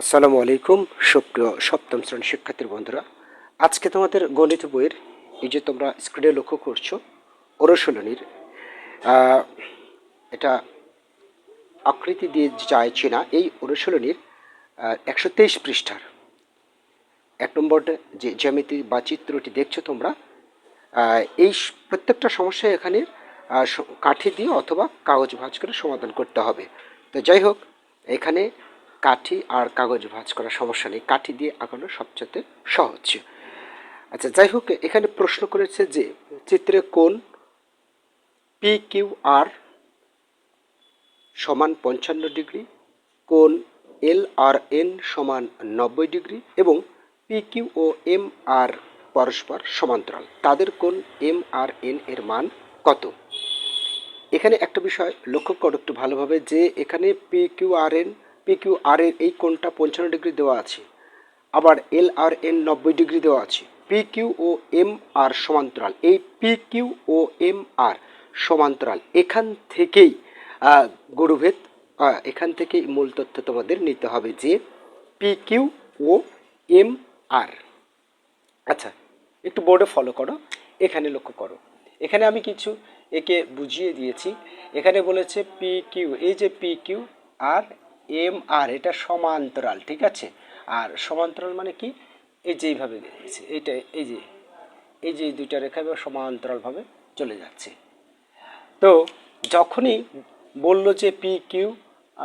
আসসালামু আলাইকুম, সুপ্রিয় সপ্তম শ্রেণির শিক্ষার্থীর বন্ধুরা। আজকে তোমাদের গণিত বইয়ের এই যে তোমরা স্ক্রিনে লক্ষ্য করছ, অনুশীলনীর এটা আকৃতি দিয়ে চাইছি না, এই অনুশীলনীর একশো তেইশ পৃষ্ঠার। এক নম্বর যে জ্যামিতি বা চিত্রটি দেখছ তোমরা এই প্রত্যেকটা সমস্যা এখানে কাঠি দিয়ে অথবা কাগজ ভাঁজ করে সমাধান করতে হবে। তো যাই হোক, এখানে কাঠি আর কাগজ ভাঁজ করার সমস্যা নেই। কাঠি দিয়ে আঁকানো সবচেয়ে সহজ। আচ্ছা যাই হোক, এখানে প্রশ্ন করেছে যে চিত্রে কোন পি কিউ আর সমান পঞ্চান্ন ডিগ্রি কোন এল আর এন সমান নব্বই ডিগ্রি এবং পি কিউ ও এম আর পরস্পর সমান্তরাল। তাদের কোন এম আর এন এর মান কত? এখানে একটা বিষয় লক্ষ্য করো একটু ভালোভাবে যে এখানে P Q R N P Q R এর এই কোণটা পঞ্চান্ন ডিগ্রি দেওয়া আছে। আবার এল আর এন নব্বই ডিগ্রি দেওয়া আছে। পি কিউ ও এম আর সমান্তরাল। এই পি কিউ ও এম আর সমান্তরাল। এখান থেকেই গরুভেদ এখান থেকেই মূল তথ্য তোমাদের নিতে হবে যে পি কিউ ও এম আর আচ্ছা একটু বোর্ডে ফলো করো। এখানে লক্ষ্য করো। এখানে আমি কিছু একে বুঝিয়ে দিয়েছি। এখানে বলেছে পি কিউ এই যে পি কিউ আর এম আর, এটা সমান্তরাল, ঠিক আছে? আর সমান্তরাল মানে কি? এই যে এইভাবে দিয়েছে এইটা এই যে এই যে দুইটা রেখা সমান্তরালভাবে চলে যাচ্ছে। তো যখনই বলল যে পি কিউ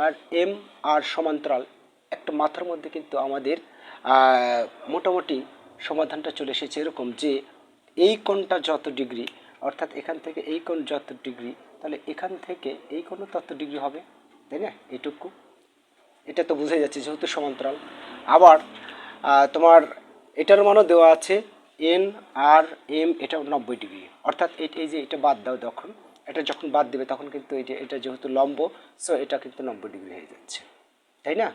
আর এম আর সমান্তরাল, একটা মাথার মধ্যে কিন্তু আমাদের মোটামুটি সমাধানটা চলে এসেছে এরকম যে এই কোণটা যত ডিগ্রি, অর্থাৎ এখান থেকে এই কোণ যত ডিগ্রি, তাহলে এখান থেকে এই কোণও তত ডিগ্রি হবে, তাই না? এইটুকু এটা তো বুঝে যাচ্ছে, যেহেতু সমান্তরাল। আবার তোমার এটার মানও দেওয়া আছে এন আর এম এটা নব্বই ডিগ্রি। অর্থাৎ এই যে এটা বাদ দাও তখন, এটা যখন বাদ দেবে তখন কিন্তু এটা এটা যেহেতু লম্ব সো এটা কিন্তু নব্বই ডিগ্রি হয়ে যাচ্ছে। তাই না?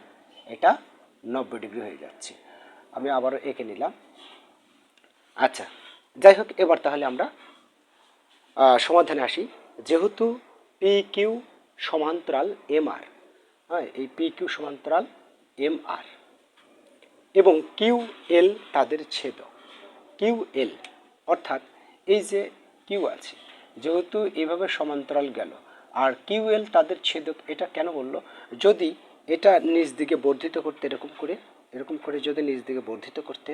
এটা নব্বই ডিগ্রি হয়ে যাচ্ছে। আমি আবারও এঁকে নিলাম। আচ্ছা যাই হোক, এবার তাহলে আমরা সমাধানে আসি। যেহেতু পি কিউ সমান্তরাল এম আর হ্যাঁ এই পি কিউ সমান্তরাল এম আর এবং কিউ এল তাদের ছেদক। কিউ এল অর্থাৎ এই যে কিউ আছে, যেহেতু এভাবে সমান্তরাল গেল, আর কিউ এল তাদের ছেদক, এটা কেন বলল? যদি এটা নিজ দিকে বর্ধিত করতে এরকম করে এরকম করে যদি নিজ দিকে বর্ধিত করতে,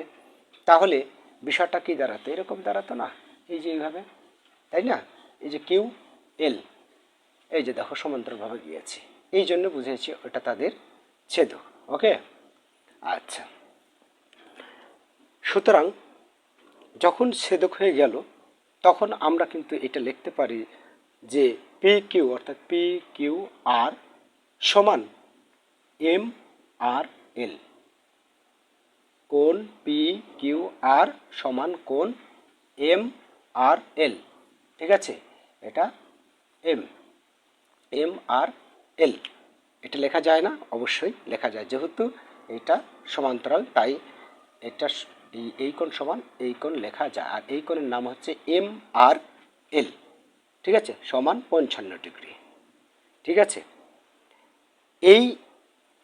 তাহলে বিষয়টা কি দাঁড়াতো? এরকম দাঁড়াতো না, এই যে এইভাবে, তাই না? এই যে কিউ এল এই যে দেখো সমান্তরালভাবে গিয়েছে। এই জন্য বুঝেছি ওটা তাদের ছেদক ওকে আচ্ছা। সুতরাং যখন ছেদক হয়ে গেল, তখন আমরা কিন্তু এটা লিখতে পারি যে পি কিউ অর্থাৎ পি কিউ আর সমান এম আর এল কোন পি কিউ আর সমান কোন এম আর এল ঠিক আছে? এটা এম এম আর এল এটা লেখা যায় না, অবশ্যই লেখা যায়। যেহেতু এটা সমান্তরাল, তাই এটা এই কোণ সমান এই কোণ লেখা যায়। আর এই কোণের নাম হচ্ছে এম আর এল ঠিক আছে? সমান পঞ্চান্ন ডিগ্রি। ঠিক আছে? এই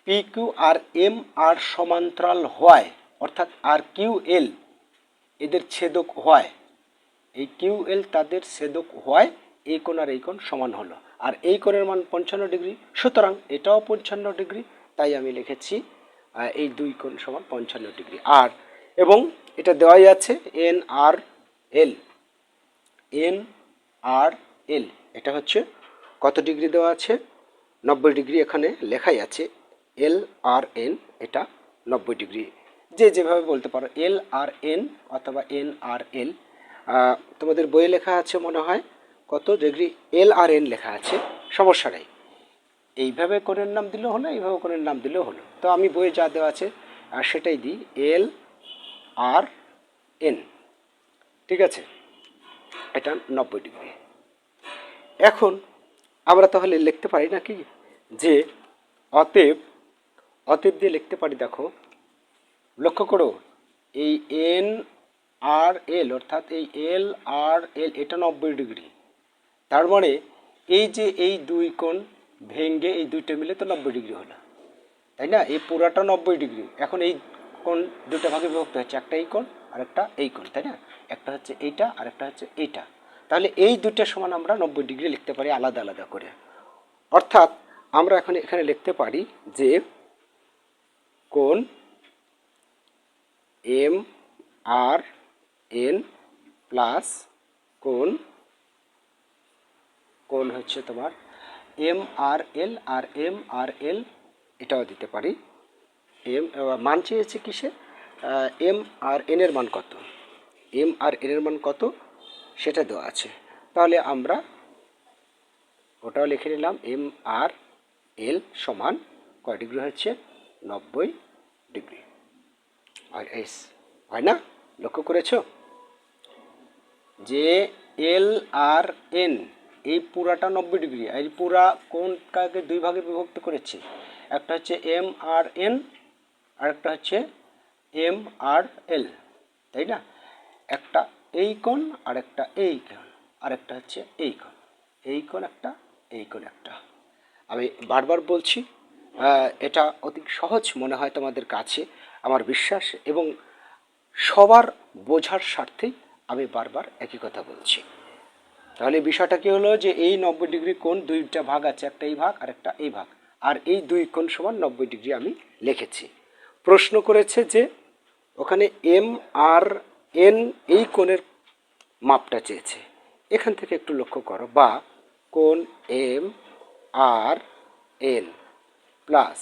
পি কিউ আর এম আর সমান্তরাল হয়, অর্থাৎ আর কিউ এল এদের ছেদক হয়। এই কিউ এল তাদের ছেদক হয় এই কোণ আর এই কোণ সমান হলো। আর এই কোণের মান পঞ্চান্ন ডিগ্রি। সুতরাং এটাও পঞ্চান্ন ডিগ্রি, তাই আমি লিখেছি এই দুই কোণ সমান পঞ্চান্ন ডিগ্রি। আর, এবং এটা দেওয়াই আছে এন আর এল। এন আর এল, এটা হচ্ছে কত ডিগ্রি দেওয়া আছে? নব্বই ডিগ্রি এখানে লেখাই আছে, এল আর এন, এটা নব্বই ডিগ্রি। যে যেভাবে বলতে পারো, এল আর এন অথবা এন আর এল তোমাদের বইয়ে লেখা আছে মনে হয় কত ডিগ্রি এল আর এন লেখা আছে? সমস্যা নেই। এইভাবে কোণের নাম দিলেও হলো, এইভাবে কোণের নাম দিলেও হলো। তো আমি বইয়ে যা দেওয়া আছে, আর সেটাই দিই এল আর এন ঠিক আছে? এটা নব্বই ডিগ্রি এখন আমরা তাহলে লিখতে পারি নাকি? যে অতএব অতএব দিয়ে লিখতে পারি, দেখো, লক্ষ্য করো, এই এন আর এল অর্থাৎ এই এল আর এল এটা নব্বই ডিগ্রি তার মানে এই যে এই দুই কোণ ভেঙ্গে এই দুইটা মিলে তো নব্বই ডিগ্রি হলো। তাই না? এই পুরাটা নব্বই ডিগ্রি। এখন এই কোণ দুটো ভাগে বিভক্ত হচ্ছে একটা এই কোণ আর একটা এই কোণ, তাই না? একটা হচ্ছে এইটা আর একটা হচ্ছে এইটা। তাহলে এই দুইটা সমান আমরা নব্বই ডিগ্রি লিখতে পারি আলাদা আলাদা করে। অর্থাৎ আমরা এখন এখানে লিখতে পারি যে কোণ এম আর এন প্লাস কোণ কোণ হচ্ছে তোমার এম আর এল আর এম আর এল, এটাও দিতে পারি। এম মান চেয়েছে কিসে? এম আর এন এর মান কত? এম আর এন এর মান কত? সেটা দেওয়া আছে। তাহলে আমরা ওটাও লিখে নিলাম, এম আর এল সমান কয় ডিগ্রি হচ্ছে? নব্বই ডিগ্রি। আর এস, হয় না? লক্ষ্য করেছ? যে এল আর এন এই পুরাটা নব্বই ডিগ্রি এই পুরা কোনটাকে দুই ভাগে বিভক্ত করেছে? একটা হচ্ছে এম আর এন, আর একটা হচ্ছে এম আর এল, তাই না? একটা এই কোণ, আর একটা এই কোণ, আর একটা হচ্ছে এই কোণ। এই কোণ একটা, এই কোণ একটা। আমি বারবার বলছি এটা অতি সহজ মনে হয় তোমাদের কাছে, আমার বিশ্বাস, এবং সবার বোঝার স্বার্থেই আমি বারবার একই কথা বলছি। তাহলে বিষয়টা কি হলো যে এই নব্বই ডিগ্রি কোণ দুইটা ভাগ আছে, একটা এই ভাগ আর একটা এই ভাগ। আর এই দুই কোণ সমান নব্বই ডিগ্রি আমি লিখেছি। প্রশ্ন করেছে যে ওখানে এম আর এন এই কোণের মাপটা চেয়েছে। এখান থেকে একটু লক্ষ্য করো, বা কোণ এম আর এন প্লাস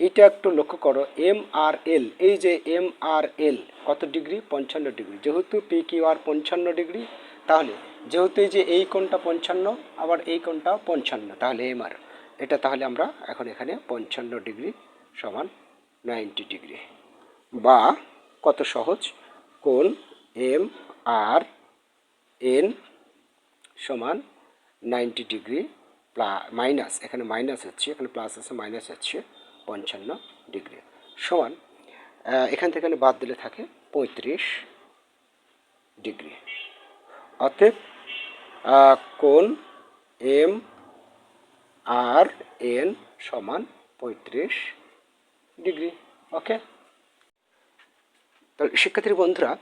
এটা একটু লক্ষ্য করো, এম আর এল, এই যে এম আর এল কত ডিগ্রি? পঞ্চান্ন ডিগ্রি। যেহেতু পি কিউ আর পঞ্চান্ন ডিগ্রি তাহলে, যেহেতু যে এই কোণটা পঞ্চান্ন, আবার এই কোণটাও পঞ্চান্ন, তাহলে এম আর এটা তাহলে আমরা এখন এখানে পঞ্চান্ন ডিগ্রি সমান নাইনটি ডিগ্রি। বা কত সহজ? কোণ এম আর এন সমান নাইনটি ডিগ্রি প্লা, মাইনাস, এখানে মাইনাস হচ্ছে, এখানে প্লাস আছে, মাইনাস হচ্ছে পঞ্চান্ন ডিগ্রি সমান এখান থেকে বাদ দিলে থাকে পঁয়ত্রিশ ডিগ্রি। অতএব কোণ এম, আর, এন সমান পঁয়ত্রিশ ডিগ্রি। ওকে? তো শিক্ষার্থী বন্ধুরা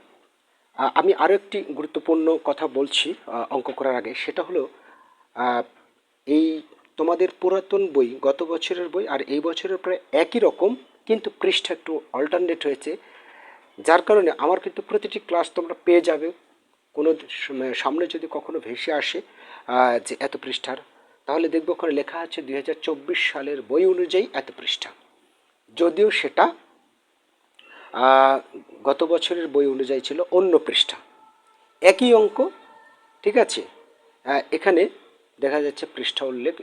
আমি আরও একটি গুরুত্বপূর্ণ কথা বলছি অঙ্ক করার আগে। সেটা হলো এই তোমাদের পুরাতন বই, গত বছরের বই আর এই বছরের প্রায় একই রকম, কিন্তু পৃষ্ঠা একটু অল্টারনেট হয়েছে। যার কারণে আমার কিন্তু প্রতিটি ক্লাস তোমরা পেয়ে যাবে। কোনো সামনে যদি কখনো ভেসে আসে যে এত পৃষ্ঠার, তাহলে দেখব ওখানে লেখা আছে দুই হাজার চব্বিশ সালের বই অনুযায়ী এত পৃষ্ঠা। যদিও সেটা গত বছরের বই অনুযায়ী ছিল অন্য পৃষ্ঠা। একই অঙ্ক, ঠিক আছে? এখানে দেখা যাচ্ছে পৃষ্ঠা উল্লেখ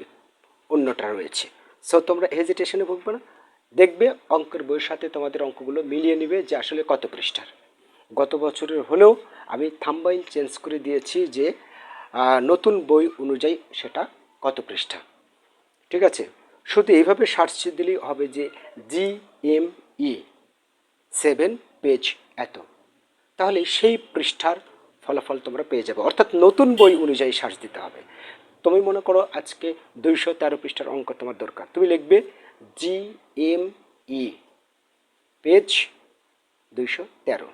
অন্যটা রয়েছে। সো তোমরা হেজিটেশনে ভুগবে না। দেখবে অঙ্কের বইয়ের সাথে তোমাদের অঙ্কগুলো মিলিয়ে নেবে যে আসলে কত পৃষ্ঠার। গত বছরের হলেও আমি থাম্বাইল চেঞ্জ করে দিয়েছি যে নতুন বই অনুযায়ী সেটা কত পৃষ্ঠা। ঠিক আছে? শুধু এইভাবে সার্চ দিলেই হবে যে G M E seven page এত। তাহলে সেই পৃষ্ঠার ফলাফল তোমরা পেয়ে যাবে। অর্থাৎ নতুন বই অনুযায়ী সার্চ দিতে হবে। তুমি মনে করো আজকে দুইশো তেরো পৃষ্ঠার অঙ্ক তোমার দরকার। তুমি লিখবে জি এম ই পেজ দুইশো তেরো।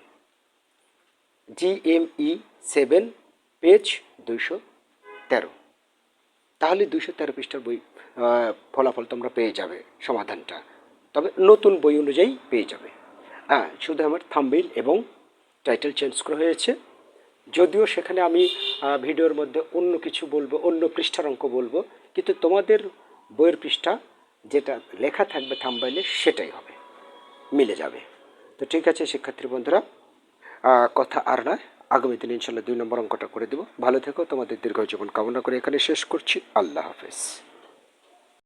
জিএমই সেভেন, পেজ দুইশো তেরো। তাহলে দুইশো তেরো পৃষ্ঠার বই ফলাফল তোমরা পেয়ে যাবে সমাধানটা। তবে নতুন বই অনুযায়ী পেয়ে যাবে। হ্যাঁ শুধু আমার থাম্বিল এবং টাইটেল চেঞ্জ করা হয়েছে। যদিও সেখানে আমি ভিডিওর মধ্যে অন্য কিছু বলব, অন্য পৃষ্ঠার অঙ্ক বলব, কিন্তু তোমাদের বইয়ের পৃষ্ঠা যেটা লেখা থাকবে থাম্বাইলে সেটাই হবে। মিলে যাবে। তো ঠিক আছে, শিক্ষার্থী বন্ধুরা কথা আর নয়। আগামী দিন ইনশাল্লাহ দুই নম্বর অঙ্কটা করে দেবো। ভালো থেকো, তোমাদের দীর্ঘ জীবন কামনা করে এখানে শেষ করছি। আল্লাহ হাফেজ।